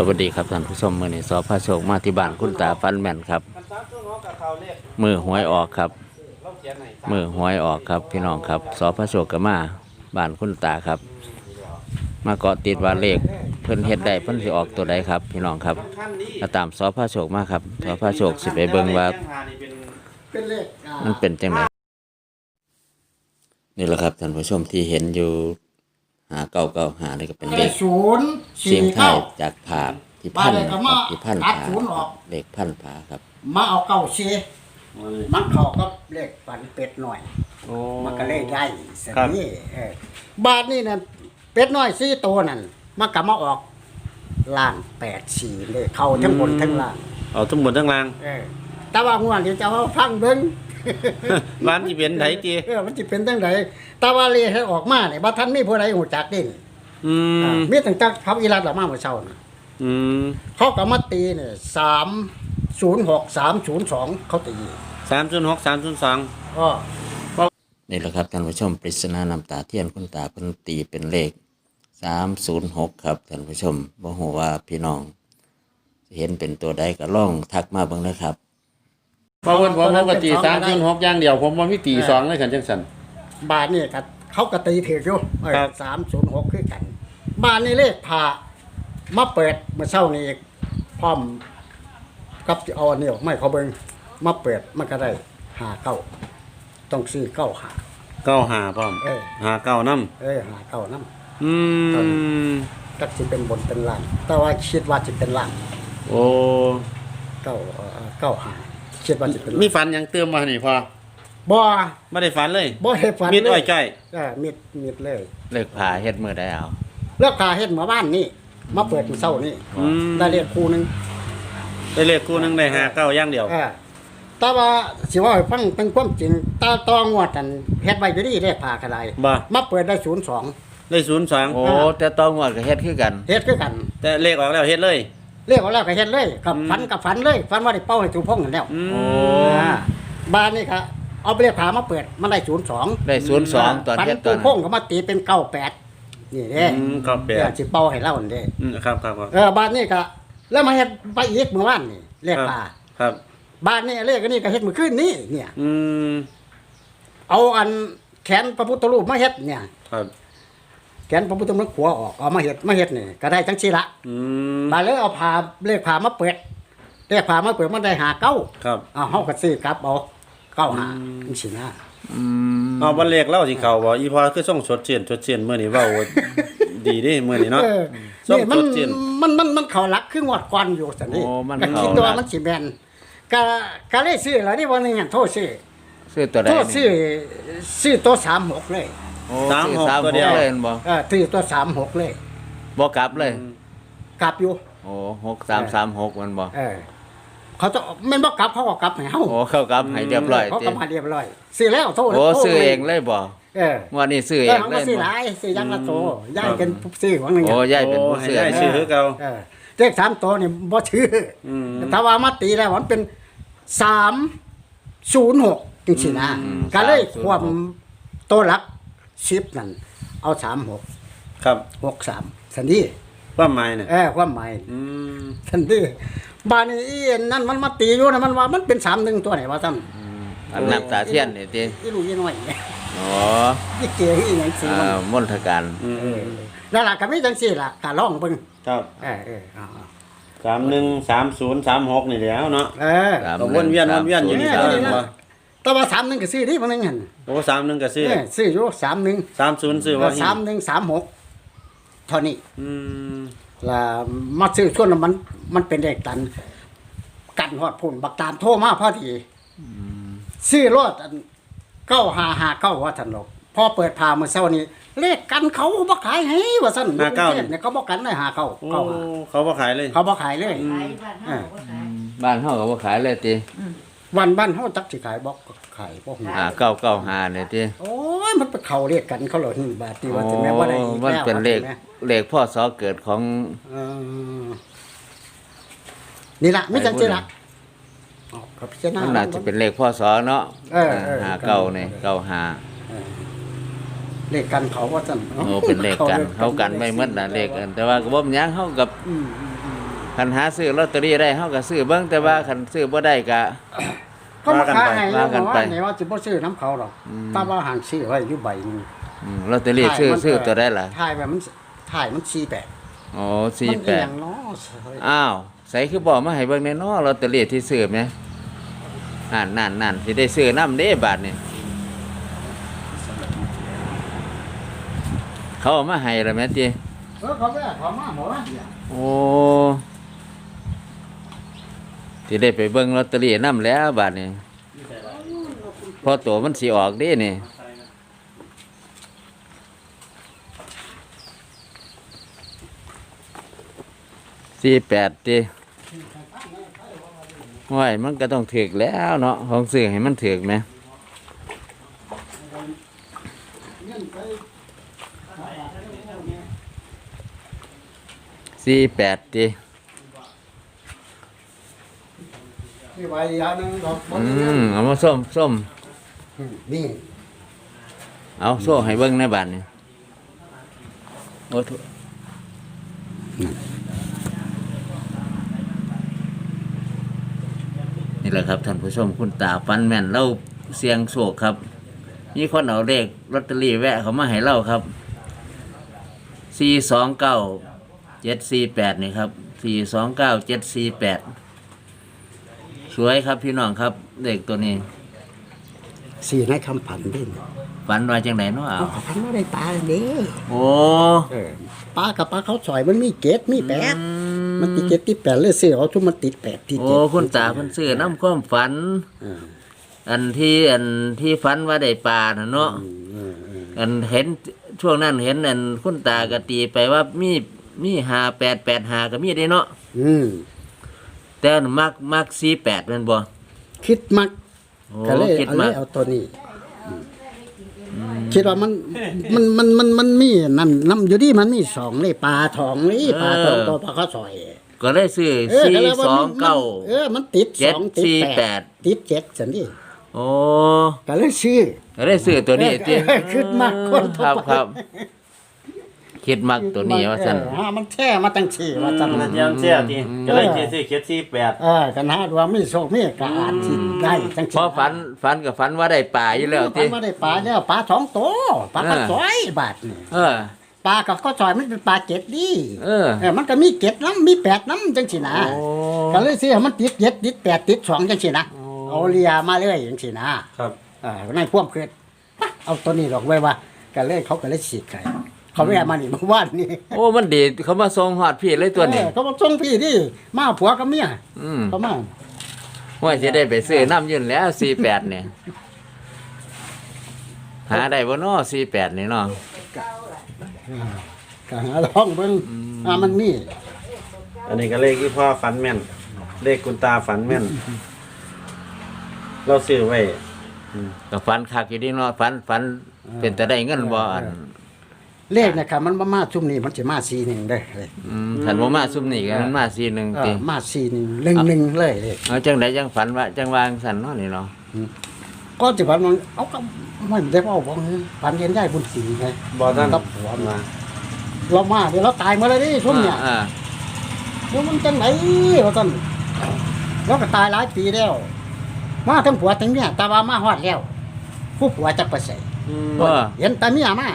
สวัสดีครับท่านผู้ชมมื่อนี้สอพระโชคมาที่บ้านคุณตาฟันแม่นครับ มือหวยออกครับ มือหวยออกครับ พี่น้องครับสอพระโชคก็มาบ้านคุณตาครับ มาเกาะติดว่าเลขเพิ่นเฮ็ดได้เพิ่นสิออกตัวใดครับ พี่น้องครับก็ตามสอพระโชคมาครับสอพระโชคสิไปเบิ่งว่าเป็นเลขอ่ามันเป็นจังไดนี่แหละครับท่านผู้ชมที่เห็นอยู่ หาเก้าเก้าหานี่ก็เป็นเลขศูนย์เสียสี่งไทเก้ายจากผาที่พันบ้านเลขก็มาที่พันตัดผาศูนย์ออก เลขพันผาครับมาเอาเก้าเชมันเข้าก็เลขปันเป็ดหน่อย โอ้ มันก็เลขได้สิครับ นี่เออบาทนี่น่ะเป็ดน้อยสี่ตัวนั่นมันก็มาออกล่างแปดสี่เลยเข้าทั้งบนทั้งล่างเอาทั้งหมดทั้งราง เออแต่ว่าหัวนี่จะเอาฟังเบิ่ง ร้านที่เป็นไหนตีเออมันสิเป็นจังไดแต่ว่าเลขให้ออกมาเนี่ยบ่ทันมีผู้ใดฮู้จักเด้นอืมมีตั้งแต่เขาอีรัดออกมาเมื่อเช้าน่ะอืมเขาก็มาตีเนี่ยสามศูนย์หกสามศูนย์สองเขาตีสามศูนย์หกสามศูนย์สองก็นี่แหละครับท่านผู้ชมปริศนาน้ำตาเทียนคุณตาเพิ่นตีเป็นเลขสามศูนย์หกครับท่านผู้ชมบ่ฮู้ว่าพี่น้อง เห็นเป็นตัวใดก็ลองทักมาเบิ่งนะครับ เพราะว่าผมผมก็ตีสามศูนย์หกอย่างเดียว ผมว่ามีตีสองเลยขันจังสัน บาทนี่ก็เขาก็ตีถืออยู่สามศูนย์หกคือกัน บาทนี่เลขผ่ามาเปิดเมื่อเช้านี้อีกพร้อมกับเอาอันนี้ออกไม่เขาเบิงมาเปิดมันก็ได้หาเก้าต้องซื้อเก้าหา เก้าหาพร้อมเออ หาเก้าน้เอ้ยหาเก้าน้ำอืมำก็จะเป็นบนเป็นล่างแต่ว่าคิดว่าจะเป็นล่างโอ้เก้าเอ่อเก้าหา คิดว่าจะเป็นมีฟันยังเติมมานี่พอบ่ไม่ได้ฝันเลยบ่เฮ็ดฝันมีดเลอ้อยยใจเออมิดมิดเลยเลขผาเฮ็ดมือได้เอาเลิกตาเฮ็ดหมู่บ้านนี่มาเปิดมื้อเช้านี่อืมได้เรียกครูหนึงได้เลขคู่หนึงได้หาเก้าอย่างเดียว เออแต่ว่าสิว่าให้ฟังเป็นความจริงตาตองวดกันเฮ็ดไว้อยู่ดีเลขพากระไดบ่ มาเปิดได้02 ได้ศูนย์สองโอ้แต่ต้องงวดก็เฮ็ดคือกัน เฮ็ดคือกันแต่เลขออกแล้วเฮ็ดเลย เรียกว่าแล้วก็เฮ็ดเลยกับอืมฝันกับฝันเลยฝันว่าได้เป้าให้ถูกพงกันแล้วอืมโอ้อ่าบ้านนี่ครับเอาไปเลขพามาเปิดมันได้02ได้ศูนย์สองตอนฝันเฮ็ดตถูอนกพงก็มาตีเป็น98นี่เด้อืมเก้าแปเอดอสิเป้าให้เรานี่เด้อืมครับครับครับเออบ้านนี่ก็แล้วมาเฮ็ดไปอีกเมื่อวานนี่เลขพาครับ บ้านนี่เลขอันนี้ก็เฮ็ดเมื่อคืนนี้เนี่ย อืมเอาอันแขนพระพุทธรูปมาเฮ็ดเนี่ย ครับ แขนพระพุทธรูปขัวออกเอามาเฮ็ดมาเฮ็ดนี่ก็ได้จังซี่ละอืม บาดเลยเอาผ้าเลขผ้ามาเปิดเลขผ้ามาเปิดมันได้หาเก้าครับ เอาเฮาก็ซื้อกลับเอาเก้าหาจังซี่นะอืมเอาวันเลขเล่าสิเขาบ่อีพอคือส่งสดเจียนสดเจียนมื้อนี้เว้าดีเดิมื้อนี้เนาะเออส่งนี่มันสดเจียน มันมันมันเข้าหลักคืองวดก่อนอยู่ซั่นนี่โอ้มันก็เข้าคิดตัวหลักมันสิแม่นก็ก็เลยซื้อแล้วนี่วันนึงอะโทษซื้อ ซื้อตัวใดโทษนี่ซื้อซื้อตัว36เลย โอ้สามซื้อหกสามตัวเดียวหกเลยเห็นบ่เออซื้อตัว36เลยบ่กลับเลย กลับอยู่ โอ้หกสามสามหกมันบ่เออ เขาจะแม่นบ่กลับเขาก็กลับให้เฮาโอ้เข้ากลับให้เรียบร้อยเขาติก็มาเรียบร้อยซื้อแล้วโทษโอ้โทษซื้อเองเลยบ่เอองวันนี้ซื้อเอเอองเขาเลก็ยซื้อหบ่ลายซื้ออยังละโตย่ายเป็นผู้ซื้อของหนึงโอ้อะยายเป็นผู้โอ้ให้ซื้อได้ชื่อคือเก่า เออเลขสามตัวนี่บ่ชื่ออม แต่ถ้าว่ามาตีแล้วมันเป็นสามศูนย์หกจริงๆนะก็เลยความตัวหลัก สิบนั่นเอาสามหกครับหกสามสันดีความหมายเนี่ยเออความหมายอืมสันดีบ้านนี้อีอันนั่นมันมาตีอยู่นะมันว่ามันเป็นสามหนึ่งตัวไหนวะท่านอันน้ำตาเทียนนี่ติอีลูกอีน้อยอ๋อยี่เกียอีหยังสิอ่ามนทการอืมเออนั่นล่ะก็มีจังซี่ล่ะก็ลองเบิ่งครับเออเออเอาสามหนึ่งสามศูนย์สามหกนี่แหล้วเนาะเออ สามก็วนเวียนวนเวียนอยู่นี่เอตอลอดนี่ว่านะ แต่ว่าสามหนึ่งก็ซื้อดิมันนึงหั่นโอ้สามหนึ่งก็ซื้อเออซื้ออยู่สามหนึ่งสามศูนย์ซื้อว่าสามหนึ่งสามหกเท่านี้อืมล่ะมาซื้อช่วงนั้นมัน มันเป็นเด็กตัน กันฮอดพุ่นบักตามโทรมาพอดีซื้อรถอันเก้าหาหาเก้าว่าท่านหรอกพอเปิดพาเมื่อเช้านี้ เลขกันเขาบ่ขายให้ว่าซั่นกรุงเทพเนี่ยเขาบ่กันเลยหาเก้าโอ้เก้าหาเขาบ่ขายเลย เขาบ่ขายเลยขายบ้านเฮาก็ขายบ้านเฮาก็บ่ขายเลยติ วันบ้านเฮาจักสิขายบ่ขายบ่ฮู้หาเก้าเก้าหาเนี่ยติโอ้ยมันไปเข้าเรียกกันเขาเหรอนี่บาดที่โอ้ว่าถึงแม้ว่าได้อีกมันแล้วเป็นเลขว่าถึงแม้เลขพ่อสอเกิดของเออนี่ล่ะไม่จังซี่ล่ะอ๋อก็พิจารณา มันน่าจะเป็นเลขพ่อสอเนาะเออเออ หาเก้านี่เก้าหาเลขกันเขาว่าซั่นโอ้เป็นเลขกัน เขากันไม่หมดน่ะเลขกัน แต่ว่าก็บ่มีหยังเฮากับ อืมอืม อืมคันหาซื้อลอตเตอรี่ได้เฮาก็ซื้อเบิ่งแต่ว่าคันซื้อบ่ได้ก็เขามาขายให้ว่ากันไปว่านี่ว่าสิบ่ซื้อน้ำเขาหรอกแต่ว่าห่างซื้อไว้อยู่ใบหนึงอืมลอตเตอรี่ซื้อซื้อตัวได้ล่ะถ่ายไว้มันถ่ายมัน48อ๋อมันอีหยัง48เนาะอ้าวใส่คือบอกมาให้เบิ่งแน่เนาะลอตเตอรี่ที่ซื้อแหมนั่นนั่นนั่นสิได้ซื้อนำเด้บาทนี่เขาเอามาให้แล้วแม่ติเออเขาแม่เขามาหมดว่าเนี่ยโอ้ สิได้ไปเบิ่งลอตเตอรี่นำแล้วบาทนี่พอตัวมันสิออกเด้นี่สี่แปดตีห้วยมันก็ต้องถือกแล้วเนาะของสื่อให้มันถือกไหมสี่แปดตี นี่ไว้อยางหนึงดอกบ่อืมีเงินมเอามาส้มส้มนี่เอาโซ่ให้เบิ้งในบ้านนี่โอ้ทุนี่แหละครับท่านผู้ชมคุณตาฟันแม่นเล่าเสียงโศกครับมีคนเอาเลขลอตเตอรี่แวะเขามาให้เล่าครับสี่สองเก้าเจ็ดสี่แปดนี่ครับสี่สองเก้าเจ็ดสี่แปด สวยครับพี่น้องครับ เด็กตัวนี้ สี่ในคำผันดินฝันว่าจังไหนเนาะเอาผันว่าได้ปลาเด้โอ้เออปลากับปลาเขาสอยมันมีเกล็ดมีแปดอืมันติดเกล็ดที่แปดเลยเสียเอาทุกมันติดแปดที่โอ้เจ็ดคุณตาเพิ่นซื้อน้ำความฝันเอออันที่อันที่ฝันว่าได้ปลาน่ะเนาะเออเอออันเห็นช่วงนั้นเห็นอันคุณตากตีไปว่ามีมีหาแปดแปดหาก็มีได้เนาะอืม แต่อันมักมักสี่แปดเป็นบ่คิดมักโอ้ก็เลยคิดเอาเลมักยเอาตัวนี้คิดว่ามันมันมันมันมันมีนั่นน้ำอยู่ดีมันมีสองเลยปลาทองนี่ปลาทองตัวปลาเขาสอยก็เลยซื้อเออสี่ก็เลยว่าสองมันเก้า เออมันติดเจ็สดองติดสี่แปแปด ดติดเจ็ดสันดิโอ้ก็เลยซื้อก็เลยซื้อตัวนี้ติเออคิดมักคนทั่วครับไป ครับ คิดมักตัวนี้ว่าซั่นเออหามันแช่มาตั้งสี่ว่าซั่นมันยังเสียทีก็เลยเจ็ดสี่เจ็ดสี่แปดเออกันหาว่ามีโชคมีกอาจสิได้จังพอฝันฝันกับฝันว่าได้ปลาอยู่แล้วฝัตินว่าได้ปลาแล้วปลาสองตัวปลาเออกระสอยบาทนี่เออ ปลากับข้าวซอยมันเป็นปลาเก็ดดีเออ เออมันก็มีเก็ดน้ำมีแปดน้ำจังสินะโอ้ ก็เลยสิให้มันติดเจ็ดติดแปดติดสองจังสินะเอาเลียมาเลยจังสินะครับ เอ่าในพ่วงเกิดเอาตัวนี้หรอกไว้ว่าก็เลยเขาก็เลยฉีกไข่ เขาไม่เอามานี่เมื่อวานนี่โอ้มันดีเขามาส่งหอดพี่เลยตัวนี้เออเขาบอกส่งพี่ที่มาผัวกับเมียอืมเขามาว่าจะได้ไปซื้อน้ำยืนแล้วสี่แปดเนี่ยหาได้บ่เนาะสี่แปดนี่เนาะก็หาลองเบิ่งอ่ามันมีอันนี้ก็เลขที่พ่อฝันแม่น เลขคุณตาฝันแม่น เราซื้อไว้ก็ฝันคักอยู่ดีเนาะฝันฝันเป็นแต่ได้เงินบ่อัน เลขนะครับมันมามาชุ่มนี้มันจะมาสีหนึ่งได้เลยอืมขันบ่มาซุ่มนี่ก็มันมาสี่หนึ่งเอติอมาสีหนึ่งหนึ่งหนึ่งเลยเลยเอาจังไดจังฝันว่าจังวางสันเนาะนี่เนาะก็จะพันมันเอาก็ไม่ได้ว่าบอกพันเย็นได้บุญสีไงบอท่านกับผัวมาเรามาเดี๋ยวเราตายมาเลยดิชุ่มเนี่ย อ่าเดี๋ยวมันจังไหนเราต้นเราก็ตายหลายปีแล้ว มาทั้งผัวทั้งเมียแต่ว่ามาฮอดแล้ว ผู้ผัวจะไปใส่เออเห็นแต่เมียมา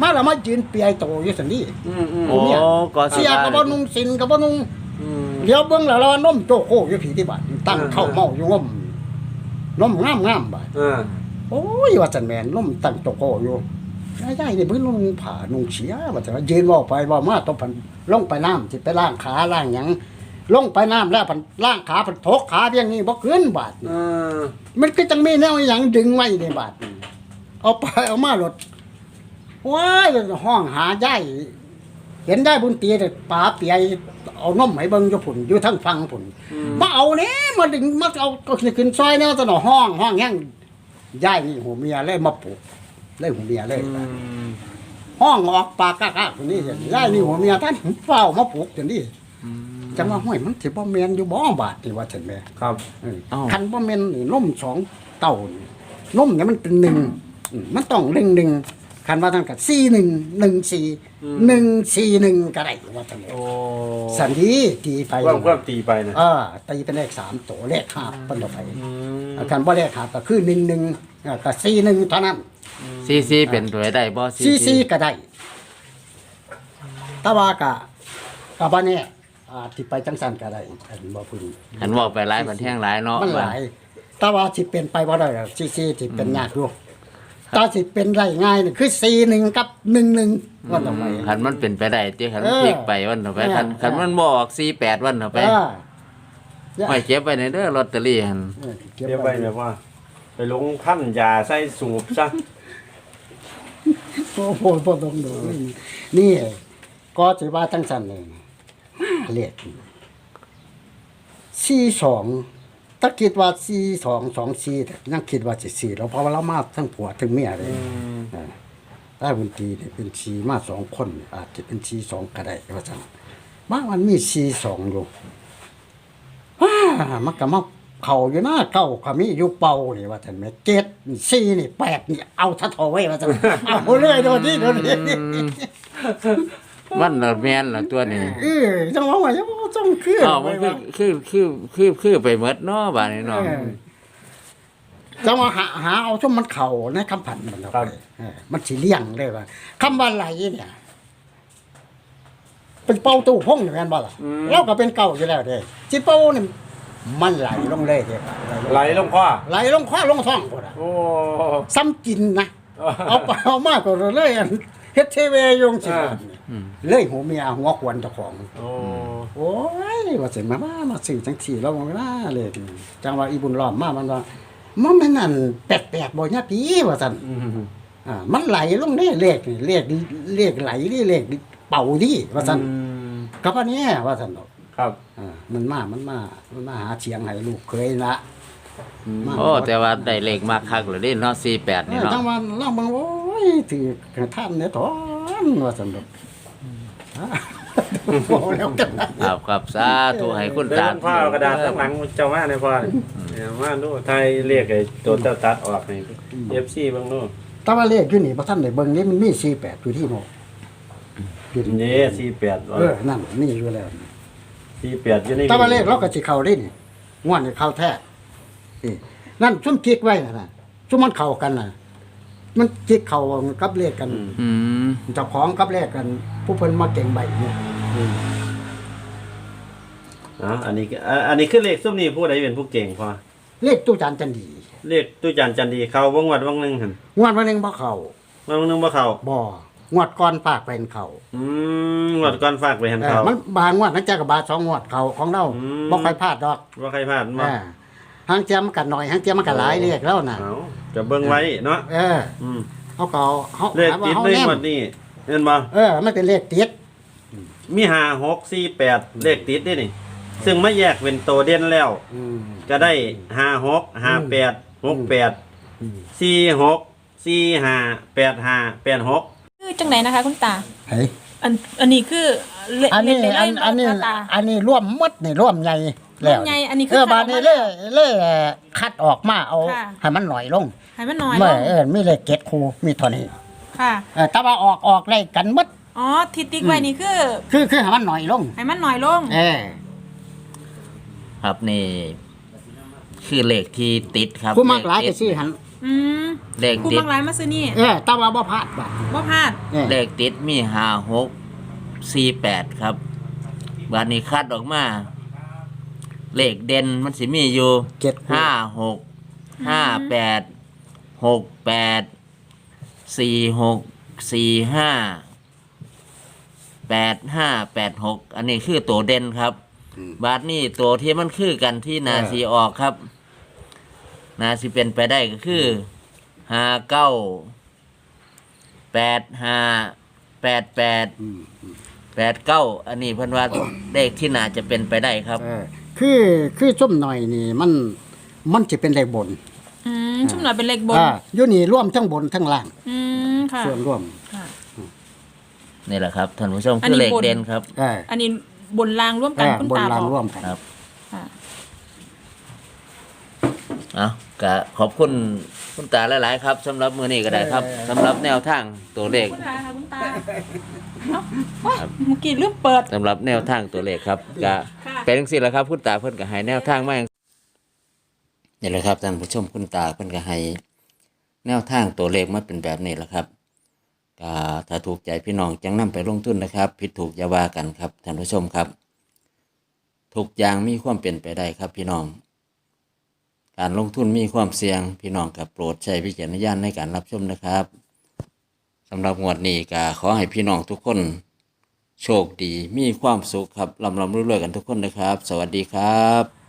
มาแล้วมายืนเปียโตอยู่สันนี่อืมอืมโอ้ก็เสียกับบ่นุ่งสินกับบ่นุ่งอืม เดี๋ยวเบิ่งแล้วเรานมโจโคอยู่ผีที่บ้านตั้งเข้าเมาอยู่งมนมงามงามๆบาดอ่าโอ้ยว่าจันแม่นนมตั้งโจโคอยู่ยายๆนี่เพิ่นนุ่งผ้านุ่งเสียว่าจังว่ายืนเว้าไปเว้ามาต้องพันลงไปน้ำสิไปล้างขาล้างหยังลงไปน้ำแล้วพันล้างขาพันทกขาเพียงนี้บ่ขึ้นบาดอ่ามันก็จังมีแนวหยังดึงไว้ในบาดนี่เอาไปเอามาหลด ว้ายห้องหายายเห็นได้บุญตีแต่ป๋าเปียเอานมให้เบิ่งอยู่พุ่นอยู่ทั้งฟังพุ่นมาเอาเนี้มาดึงมาเอาก็ขึ้นซอยแนวตะหนอห้องห้องแห้งยายนี่หัวเมียเลยมาปลุกเลยหัวเมียเลยอืมห้องออกปากกากๆคนนี้เห็นยายนี่หัวเมียท่านเฝ้ามาปลุกจังนี้จังว่าห้อยมันสิบ่แม่นอยู่บ่บาดนี่ว่าจังแม่ครับเออคันบ่แม่นนี่นมสองเต่านี่นมเนี่ยมันเป็นหนึ่งอืมมันต้องเร่งหนึ่ง คันว่าท่านกับสี่หนึ่งหนึ่งสี่หนึ่งสี่หนึ่งก็ได้ว่าท่านโอ้สันดีตีไปว่าเพิ่มตีไปนะเออตีเป็นเลขสามตัวเลขห้าเป็นตัวไปอืมคันว่าเลขห้าก็คือหนึ่งหนึ่งเอ่อก็สี่หนึ่งเท่านั้นซีซีเป็นตัวได้บ่สี่สี่ก็ได้แตว่ากะกะบ้านเนี่ยอ่าที่ไปจังสันก็ได้อันบ่พึงหันบอกไปหลายมันแท่งหลายเนาะมันหลายแต่ว่าสิเป็นไปบ่ได้หรอกซีซีสิเป็นยากอยู่ ถ้าสิเป็นได้ง่ายนี่คือสี่หนึ่งกับหนึ่งหนึ่งว่าต่อไป คันมันเป็นไปได้ที่คันเออพลิกไปวันต่อไปเออคันคันมันบอกซีแปดวันต่อไปเออไม่เก็บไปในเด้อลอตเตอรี่หันเออเก็เรียบบไปไว้แบบว่า ไปลงพันยาใส่สูบซะโอ้โหบ่ต้องดูนี่ก็สิว่าจังสันเลยเลขสี่สอง ถ้าคิดว่าสี่สองสองสี่ยังคิดว่าสิสี่แล้วเพราะว่าเรามาทั้งผัวทั้งเมียเลยเออถ้าบุญตีเนี่ยเป็นชีมาสองคนอาจจะเป็นชีสองก็ได้ว่าจังบางมันมีชีสองอยู่ว้ามันก็มาเข่าอยู่หน้าเก้าก็มีอยู่เป่านี่ว่าท่านแม่เจ็ดชีนี่แปดนี่เอาทัดเอาไว้ว่าจังเอาเลยโดนนี่โดนนี่มันละแม่นละตัวนี้เออจังหวะว่าจะต้อ งคืออ๋อมันคือคือคือคือคือไปหมดเนาะบาดนี้เนาะเออจังหวะหาหาเอาช่วมันเข่าในคำผันมันเอาไปเออมันสิเลี่ยงเลยว่าคำว่าไหลเนี่ย เป็นเป้าตู้พงอยู่แม่นบ่ล่ะเราก็เป็นเก่าอยู่แล้วเด้จิเป้านี่มันไหลลงเลยเด้ไหลลงพ่อไหลลงคว้าลงท้องพุ่นน่ะโอ้ซ้ำกินนะเอาไปเอามากก็เลยอันเฮ็ดเทเวยงสิบาทนี่เลยหัวเมียหัวขวนเจ้าของ โอ้ โอ้ยว่าสิมามามาซื้อจังสี่แล้วบ่น่าเลยจังว่าอีบุญล้อมมามันว่ามันแม่นอันแปลกๆบ่ยะปีว่าซั่นอืมอ่ามันไหลลงได้เลขนี่เลขเลขไหลนี่เลขเป่าดีว่าซั่นอืมกับอันเนี้ยว่าซั่นดอกครับอ่ามันมา มันมา มันมาหาเชียงให้ลูกเคยละมาโอ้แต่ว่าได้เลขมากคักเลยเด้เนาะ48เอนี่อเนาะจังว่าเราบางโอ้ยถือกระท่านเนี่ยถอนว่าซั่นดอกฮะ บอกแล้วกันนะครับครับสาธุให้คุณเดิตานพ่อเอากระดาษข้างหลังเจ้ามาในพ่อนี่เนี่ยมาดูไทยเรียกไอ้ตัวเจ้าตัดออกให้เอฟซีบางนู่นแต่ว่าเลขอยู่นี่บ่ทันได้เบิ่งนี่มันมี48อยู่ที่โน่อยู่ที่เย่สี่แปดเออนั่นมีอยู่แล้ว สี่แปดอยู่นี่แต่ว่าเลขเราก็สิเข้าได้นี่ง่วนนี่เข้าแท้นี่นั่นซุ่มจิกไว้น่ะนะซุ่มมันเข้ากันน่ะ มันจิกเข้ากับเลขกันอืมเจ้าของกับแรกกัน ผู้เพิ่นมาเก่งใบเนี่ยอ๋ออันนี้ก็อะอันนี้คือเลขซุ่มนี่ผู้ใดเป็นผู้เก่งพ่อเลขตู้จานจันดีเลขตู้จันจันดีเข้าบ่งวดว่างหนึงหั่นงวดวันหนึงบ่เข้าว่างหนึงบ่เข้าบ่งวดก่อนฝากเป็นเข้าอืมงวดก่อนฝากไปหันเออเข้ามันบางงวดนักจักกับบาทสองงวดเข้าของเราอืม บ่ค่อยพลาดดอกว่าใครพลาดเอบ่อหางเจียมกันหน่อยหางเจียมมันก็หลายเลขแล้วน่ะ เอา จะเบิ่งไว้เนาะเอออืมเขาก็เอาเขาเลขหาว่าติดเขาเลยแนมงวดนี้เห็นบ่เออ มันเป็นเลขติดมีห้าหกสี่แปดเลขติดนี่นี่ ซึ่งไม่แยกเป็นตัวเด่นแล้ว อืมก็ได้ห้าหกห้าแปดหกแปดสี่หกสี่ห้าแปดห้าแปดหกคือจังไหนนะคะ คุณตาเฮ้ยอันอันนี้คือเลอันนี้เลขอันเลขอันนี้ตาอันนี้ร่วมหมดนี่ร่วมใหญ่ แล้วร่วมใหญ่อันนี้คือเออบาดนี้คัดอเล่อกมาเล่คัดออกมาเอาค่ะ ให้มันหน่อยลงให้มันน้อยลไม่งเออมีเลขเจ็ดคูมีเท่านี้ค่ะ เออแต่ว่าออกออกได้กันหมดอ๋อที่ติ๊กไว้นี่คือคือคือให้มันหน่อยลง ให้มันน้อยลง เออครับนี่ คือเลขที่ติดครับผู้มักหลายเลก็ขซื้อหันอืมเลขผู้ติดบางรายมาซื้อนี่เออแต่ว่าบ่พลาดบัดบ่พลาดเออเลขติดมีห้าหกสี่แปดครับบานนี้คัดออกมา เลขเด่นมันสิมีอยู่เจ็ดคูห้าหกห้าแปดหกแปดสี่หกสี่ห้าแปดห้าแปดหกอันนี้คือตัวเด่นครับ บาทนี่ตัวที่มันคือกันที่นาสีออกครับ นาสีเป็นไปได้ก็คือห้าเก้าแปดห้าแปดแปดแปดเก้าอันนี้เพิ่นว่าเลขที่น่าจะเป็นไปได้ครับเออ คือคือส้มหน่อยนี่มันมันจะเป็นเลขบนอืมชุ่มหน่อยเป็นเลขบนอ่าอยู่นี่ร่วมทั้งบนทั้งล่าง อืมค่ะส่วนร่วมค่ะ นี่แหละครับท่านผู้ชมอันคือนี้เลขบน เด่นครับเอออันนี้บนรางร่วมเอกันอคุณบนตาล่างบอกร่วมกันครับ ค่ะ เอาก็ขอบคุณ คุณตาหลายๆครับสำหรับมือนี้ก็ได้ครับสำหรับแนวทางตัวเลขคุณตาค่ะคุณตาเอ้าโอ๊ยเมื่อกี้ลืมเปิด สำหรับแนวทางตัวเลขครับก็ค่ะเป็นจังซี่แหละครับคุณตาเพิ่นก็ให้แนวทางมาอย่างนี่แหละครับท่านผู้ชมคุณตาเพิ่นก็ให้แนวทางตัวเลขมาเป็นแบบนี้แหละครับก็ถ้าถูกใจพี่น้องจังนำไปลงทุนนะครับ ผิดถูกอย่าว่ากันครับท่านผู้ชมครับ ทุกอย่างมีความเป็นไปได้ครับพี่น้อง การลงทุนมีความเสี่ยง พี่น้องกับโปรดใช้วิจารณญาณในการรับชมนะครับสำหรับงวดนี้ก็ขอให้พี่น้องทุกคน โชคดีมีความสุขครับลำลำรวยๆกันทุกคนนะครับ สวัสดีครับ